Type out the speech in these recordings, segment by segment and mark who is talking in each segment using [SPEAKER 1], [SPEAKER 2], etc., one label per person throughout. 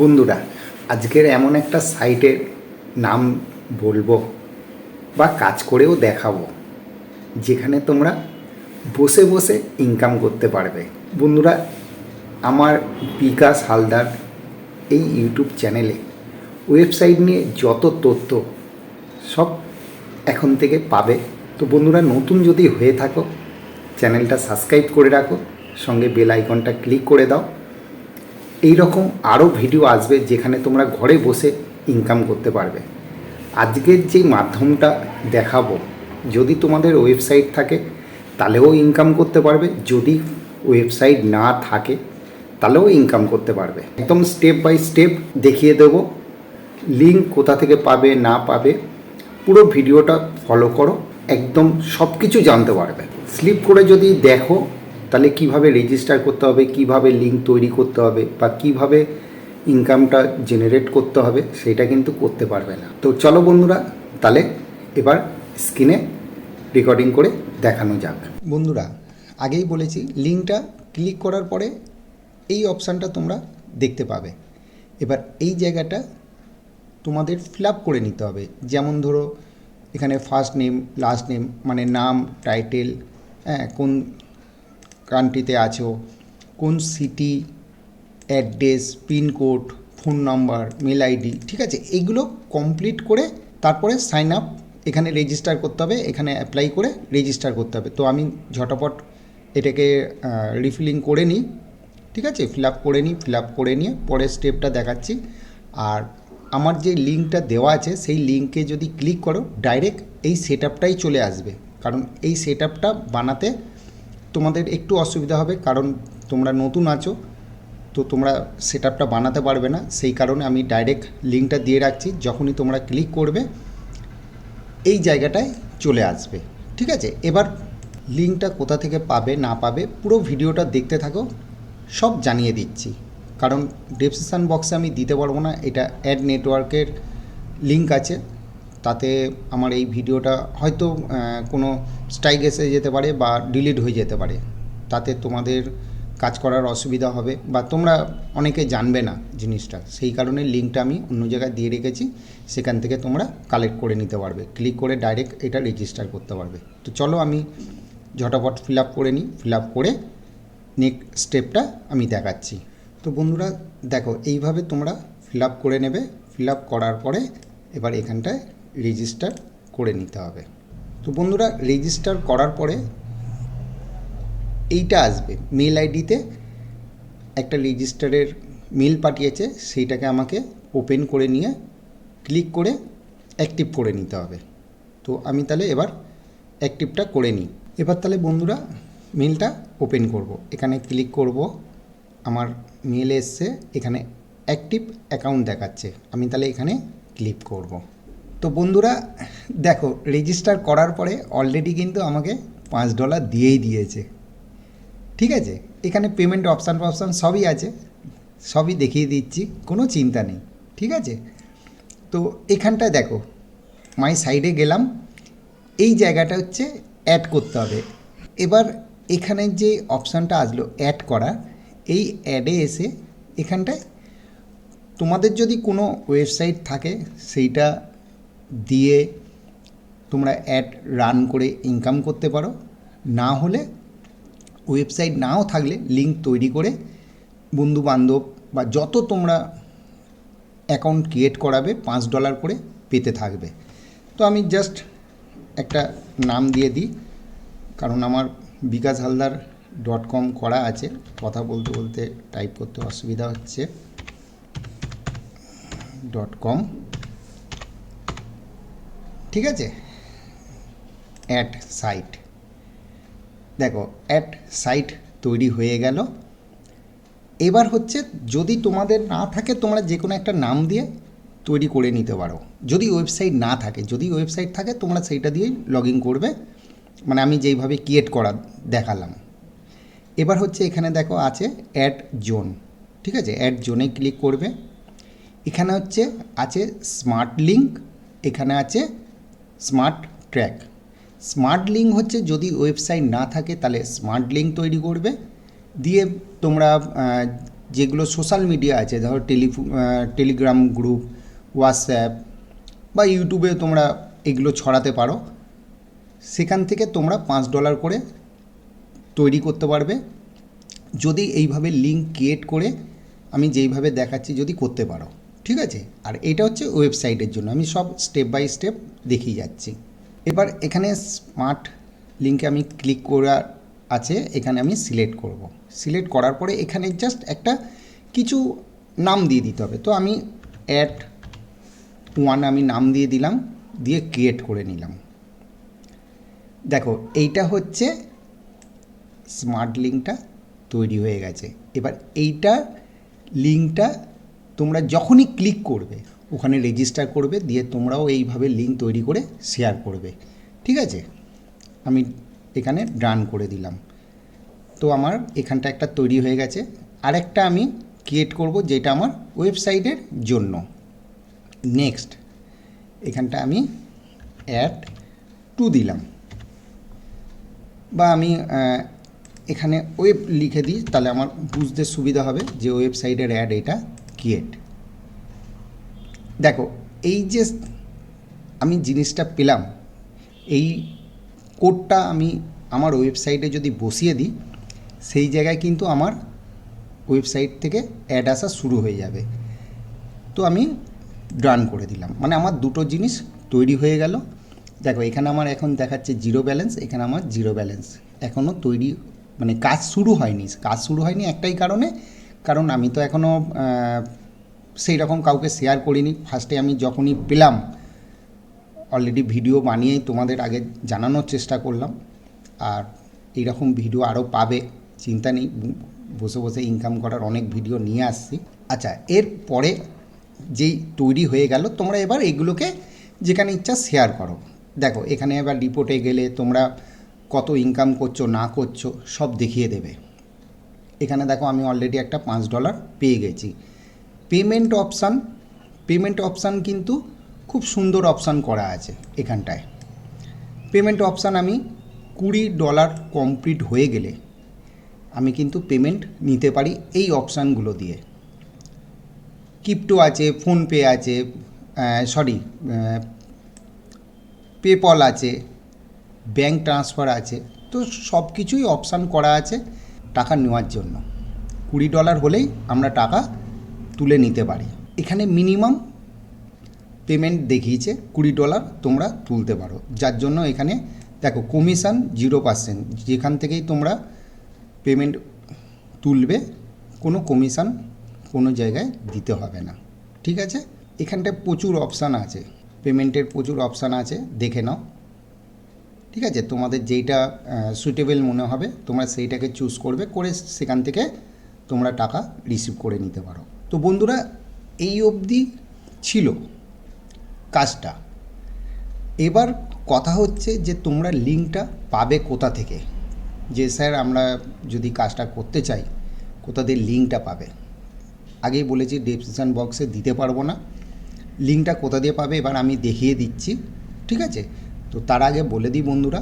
[SPEAKER 1] বন্ধুরা, আজকের এমন একটা সাইটের নাম বলব বা কাজ করেও দেখাবো, যেখানে তোমরা বসে বসে ইনকাম করতে পারবে। বন্ধুরা, আমার বিকাশ হালদার এই ইউটিউব চ্যানেলে ওয়েবসাইট নিয়ে যত তথ্য সব এখন থেকে পাবে। তো বন্ধুরা, নতুন যদি হয়ে থাকো, চ্যানেলটা সাবস্ক্রাইব করে রাখো, সঙ্গে বেল আইকনটা ক্লিক করে দাও। এই রকম আরও ভিডিও আসবে যেখানে তোমরা ঘরে বসে ইনকাম করতে পারবে। আজকের যে মাধ্যমটা দেখাবো, যদি তোমাদের ওয়েবসাইট থাকে, তাহলেও ইনকাম করতে পারবে। যদি ওয়েবসাইট না থাকে, তাহলেও ইনকাম করতে পারবে। একদম স্টেপ বাই স্টেপ দেখিয়ে দেবো। লিঙ্ক কোথা থেকে পাবে, না পাবে, পুরো ভিডিওটা ফলো করো। একদম সব কিছু জানতে পারবে। স্লিপ করে যদি দেখো তাহলে কীভাবে রেজিস্টার করতে হবে, কীভাবে লিঙ্ক তৈরি করতে হবে বা কীভাবে ইনকামটা জেনারেট করতে হবে সেটা কিন্তু করতে পারবে না। তো চলো বন্ধুরা, তাহলে এবার স্ক্রিনে রেকর্ডিং করে দেখানো যাক। বন্ধুরা, আগেই বলেছি লিঙ্কটা ক্লিক করার পরে এই অপশানটা তোমরা দেখতে পাবে। এবার এই জায়গাটা তোমাদের ফিল করে নিতে হবে। যেমন ধরো, এখানে ফার্স্ট নেম লাস্ট নেম মানে নাম টাইটেল হ্যাঁ কোন কান্ট্রিতে আছো, কোন city address pincode phone number mail ID ঠিক আছে? এইগুলো কমপ্লিট করে তারপরে সাইন আপ এখানে রেজিস্টার করতে হবে, এখানে অ্যাপ্লাই করে রেজিস্টার করতে হবে। তো আমি ঝটাপট এটাকে রিফিলিং করে নিই, ঠিক আছে? ফিল আপ করে নিই ফিল আপ করে নিয়ে পরের স্টেপটা দেখাচ্ছি। আর আমার যে লিঙ্কটা দেওয়া আছে, সেই লিঙ্কে যদি ক্লিক করো ডাইরেক্ট এই সেট চলে আসবে। কারণ এই সেট বানাতে তোমাদের একটু অসুবিধা হবে, কারণ তোমরা নতুন আছো, তো তোমরা সেট বানাতে পারবে না। সেই কারণে আমি ডাইরেক্ট লিঙ্কটা দিয়ে রাখছি, যখনই তোমরা ক্লিক করবে, এই জায়গাটায় চলে আসবে। ঠিক আছে? এবার লিঙ্কটা কোথা থেকে পাবে, না পাবে, পুরো ভিডিওটা দেখতে থাকো, সব জানিয়ে দিচ্ছি। কারণ ডেসক্রিপশান বক্সে আমি দিতে পারব না, এটা অ্যাড নেটওয়ার্কের লিঙ্ক আছে। তাতে আমার এই ভিডিওটা হয়তো কোনো স্ট্রাইক এসে যেতে পারে বা ডিলিট হয়ে যেতে পারে। তাতে তোমাদের কাজ করার অসুবিধা হবে বা তোমরা অনেকে জানবে না জিনিসটা। সেই কারণে লিঙ্কটা আমি অন্য জায়গায় দিয়ে রেখেছি। সেখান থেকে তোমরা কালেক্ট করে নিতে পারবে। ক্লিক করে ডাইরেক্ট এটা রেজিস্টার করতে পারবে। তো চলো আমি ঝটাপট ফিল আপ করে নিই। ফিল আপ করে নেক্সট স্টেপটা আমি দেখাচ্ছি। তো বন্ধুরা, দেখো, এইভাবে তোমরা ফিল আপ করে নেবে। ফিল আপ করার পরে এবার এখানটায় রেজিস্টার করে নিতে হবে। তো বন্ধুরা রেজিস্টার করার পরে এইটা আসবে। মেল আইডিতে একটা রেজিস্টারের মেল পাঠিয়েছে, সেইটাকে আমাকে ওপেন করে নিয়ে ক্লিক করে অ্যাক্টিভ করে নিতে হবে। তো আমি তাহলে এবার অ্যাক্টিভটা করে নিই। এবার তাহলে বন্ধুরা মেলটা ওপেন করব। এখানে ক্লিক করব। আমার মেল এসছে, এখানে অ্যাক্টিভ অ্যাকাউন্ট দেখাচ্ছে। আমি তাহলে এখানে ক্লিক করব। তো বন্ধুরা, দেখো রেজিস্টার করার পরে অলরেডি কিন্তু আমাকে পাঁচ ডলার দিয়েই দিয়েছে। ঠিক আছে? এখানে পেমেন্ট অপশান ফপশান সবই আছে, সবই দেখিয়ে দিচ্ছি, কোনো চিন্তা নেই। ঠিক আছে? তো এখানটায় দেখো মাই সাইডে গেলাম। এই জায়গাটা হচ্ছে অ্যাড করতে হবে। এবার এখানে যে অপশানটা আসলো অ্যাড করা, এই অ্যাডে এসে এখানটায় তোমাদের যদি কোনো ওয়েবসাইট থাকে, সেইটা দিয়ে তোমরা অ্যাড রান করে ইনকাম করতে পারো। না হলে ওয়েবসাইট নাও থাকলে লিঙ্ক তৈরি করে বন্ধু বান্ধব বা যত তোমরা অ্যাকাউন্ট ক্রিয়েট করাবে, পাঁচ ডলার করে পেতে থাকবে। তো আমি জাস্ট একটা নাম দিয়ে দিই। কারণ আমার বিকাশ হালদার ডট কম করা আছে। কথা বলতে বলতে টাইপ করতে অসুবিধা হচ্ছে। ডট কম ঠিক আছে? অ্যাট সাইট দেখো অ্যাট সাইট তৈরি হয়ে গেল। এবার হচ্ছে যদি তোমাদের না থাকে, তোমরা যে কোনো একটা নাম দিয়ে তৈরি করে নিতে পারো। যদি ওয়েবসাইট না থাকে, যদি ওয়েবসাইট থাকে, তোমরা সেইটা দিয়েই লগ ইন করবে। মানে আমি যেইভাবে ক্রিয়েট করা দেখালাম। এবার হচ্ছে এখানে দেখো আছে অ্যাড জোন ঠিক আছে? অ্যাড জোনে ক্লিক করবে। এখানে হচ্ছে আছে স্মার্ট লিঙ্ক এখানে আছে স্মার্ট ট্র্যাক। স্মার্ট লিঙ্ক হচ্ছে যদি ওয়েবসাইট না থাকে তাহলে স্মার্ট লিঙ্ক তৈরি করবে। দিয়ে তোমরা যেগুলো সোশ্যাল মিডিয়া আছে, ধরো টেলিফো টেলিগ্রাম গ্রুপ, হোয়াটসঅ্যাপ বা ইউটিউবে তোমরা এগুলো ছড়াতে পারো। সেখান থেকে তোমরা পাঁচ ডলার করে তৈরি করতে পারবে। যদি এইভাবে লিঙ্ক ক্রিয়েট করে আমি যেইভাবে দেখাচ্ছি যদি করতে পারো। ঠিক আছে? আর এটা হচ্ছে ওয়েবসাইটের জন্য। আমি সব স্টেপ বাই স্টেপ দেখিয়ে যাচ্ছি। এবার এখানে স্মার্ট লিঙ্কে আমি ক্লিক করা আছে, এখানে আমি সিলেক্ট করব। সিলেক্ট করার পরে এখানে জাস্ট একটা কিছু নাম দিয়ে দিতে হবে। তো আমি অ্যাড ওয়ান আমি নাম দিয়ে দিলাম, দিয়ে ক্রিয়েট করে নিলাম। দেখো, এইটা হচ্ছে স্মার্ট লিঙ্কটা তৈরি হয়ে গেছে। এবার এইটা লিঙ্কটা তোমরা যখনই ক্লিক করবে, ওখানে রেজিস্টার করবে, দিয়ে তোমরাও এইভাবে লিঙ্ক তৈরি করে শেয়ার করবে। ঠিক আছে? আমি এখানে ডান করে দিলাম। তো আমার এখানটা একটা তৈরি হয়ে গেছে। আরেকটা আমি ক্রিয়েট করব, যেটা আমার ওয়েবসাইটের জন্য। নেক্সট এখানটা আমি অ্যাড টু দিলাম। বা আমি এখানে ওয়েব লিখে দিই, তাহলে আমার বুঝতে সুবিধা হবে যে ওয়েবসাইটের অ্যাড এটা ক্রিয়েট দেখো, এই যে আমি জিনিসটা পেলাম, এই কোডটা আমি আমার ওয়েবসাইটে যদি বসিয়ে দিই, সেই জায়গায় কিন্তু আমার ওয়েবসাইট থেকে অ্যাড আসা শুরু হয়ে যাবে। তো আমি ডান করে দিলাম। মানে আমার দুটো জিনিস তৈরি হয়ে গেল। দেখো, এখানে আমার এখন দেখাচ্ছে জিরো ব্যালেন্স এখানে আমার জিরো ব্যালেন্স এখনও তৈরি মানে কাজ শুরু হয়নি। কাজ শুরু হয়নি একটাই কারণে কারণ আমি তো এখনও সেই রকম কাউকে শেয়ার করিনি। ফার্স্টে আমি যখনই পেলাম অলরেডি ভিডিও বানিয়েই তোমাদের আগে জানানোর চেষ্টা করলাম। আর এইরকম ভিডিও আরও পাবে, চিন্তা নেই। বসে বসে ইনকাম করার অনেক ভিডিও নিয়ে আসছি। আচ্ছা এর পরে যেই তৈরি হয়ে গেল, তোমরা এবার এগুলোকে যেখানে ইচ্ছা শেয়ার করো। দেখো, এখানে এবার রিপোর্টে গেলে তোমরা কত ইনকাম করছ, না করছ, সব দেখিয়ে দেবে। এখানে দেখো আমি অলরেডি একটা পাঁচ ডলার পেয়ে গেছি। পেমেন্ট অপশান পেমেন্ট অপশান কিন্তু খুব সুন্দর অপশান করা আছে এখানটায়। পেমেন্ট অপশান আমি কুড়ি ডলার কমপ্লিট হয়ে গেলে আমি কিন্তু পেমেন্ট নিতে পারি এই অপশানগুলো দিয়ে। ক্রিপ্টো আছে ফোনপে আছে সরি পেপল আছে ব্যাঙ্ক ট্রান্সফার আছে, তো সব কিছুই অপশান করা আছে। টাকা নেওয়ার জন্য। কুড়ি ডলার হলেই আমরা টাকা তুলে নিতে পারি। এখানে মিনিমাম পেমেন্ট দেখিয়েছে কুড়ি ডলার তোমরা তুলতে পারো। যার জন্য এখানে দেখো কমিশন জিরো পার্সেন্ট। যেখান থেকেই তোমরা পেমেন্ট তুলবে, কোনো কমিশন কোনো জায়গায় দিতে হবে না। ঠিক আছে? এখানটায় প্রচুর অপশান আছে। পেমেন্টের প্রচুর অপশান আছে। দেখে নাও। ঠিক আছে? তোমাদের যেইটা সুইটেবল মনে হবে, তোমরা সেইটাকে চুজ করবে, করে সেখান থেকে তোমরা টাকা রিসিভ করে নিতে পারো। তো বন্ধুরা, এই অবধি ছিল কাজটা। এবার কথা হচ্ছে যে তোমরা লিঙ্কটা পাবে কোথা থেকে? যে স্যার, আমরা যদি কাজটা করতে চাই, কোথা দিয়ে লিঙ্কটা পাবে? আগেই বলেছি ডেসক্রিপশান বক্সে দিতে পারব না। লিঙ্কটা কোথা দিয়ে পাবে? এবার আমি দেখিয়ে দিচ্ছি, ঠিক আছে? তো তার আগে বলে দিই বন্ধুরা,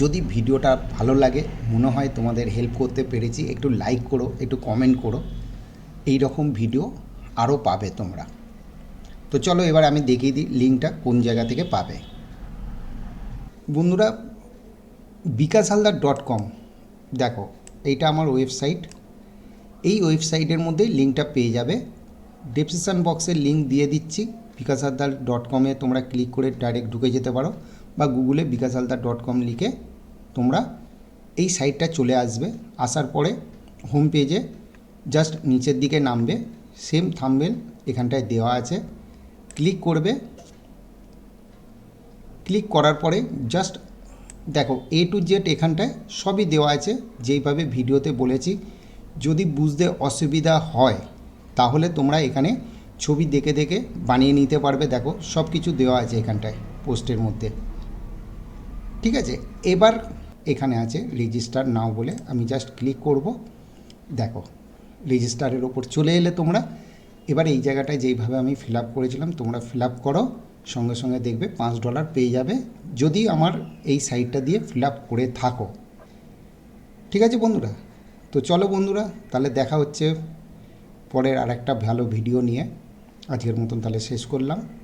[SPEAKER 1] যদি ভিডিওটা ভালো লাগে, মনে হয় তোমাদের হেল্প করতে পেরেছি, একটু লাইক করো, একটু কমেন্ট করো এই রকম ভিডিও আরও পাবে তোমরা। তো চলো এবার আমি দেখিয়ে দিই লিঙ্কটা কোন জায়গা থেকে পাবে। বন্ধুরা বিকাশ হালদার ডট কম দেখো, এইটা আমার ওয়েবসাইট এই ওয়েবসাইটের মধ্যেই লিঙ্কটা পেয়ে যাবে। ডেসক্রিপশান বক্সে লিঙ্ক দিয়ে দিচ্ছি। বিকাশ হালদার ডট কমে তোমরা ক্লিক করে ডাইরেক্ট ঢুকে যেতে পারো বা গুগলে বিকাশ হালদার ডট কম লিখে তোমরা এই সাইটটা চলে আসবে। আসার পরে হোম পেজে জাস্ট নিচের দিকে নামবে সেম থাম্বেল এখানটায় দেওয়া আছে। ক্লিক করবে। ক্লিক করার পরে জাস্ট দেখো এ টু জেড এখানটায় সবই দেওয়া আছে, যেইভাবে ভিডিওতে বলেছি। যদি বুঝতে অসুবিধা হয়, তাহলে তোমরা এখানে ছবি দেখে দেখে বানিয়ে নিতে পারবে, দেখো সব কিছু দেওয়া আছে এখানটায়, পোস্টের মধ্যে। ঠিক আছে? এবার এখানে আছে রেজিস্টার নাও বলে আমি জাস্ট ক্লিক করব। দেখো রেজিস্টারের ওপর চলে এলে তোমরা, এবার এই জায়গাটায় যেইভাবে আমি ফিল আপ করেছিলাম, তোমরা ফিল আপ করো, সঙ্গে সঙ্গে দেখবে পাঁচ ডলার পেয়ে যাবে। যদি আমার এই সাইটটা দিয়ে ফিল আপ করে থাকো। ঠিক আছে বন্ধুরা? তো চলো বন্ধুরা, তাহলে দেখা হচ্ছে পরের আর একটা ভালো ভিডিও নিয়ে। আজকের মতন তাহলে শেষ করলাম।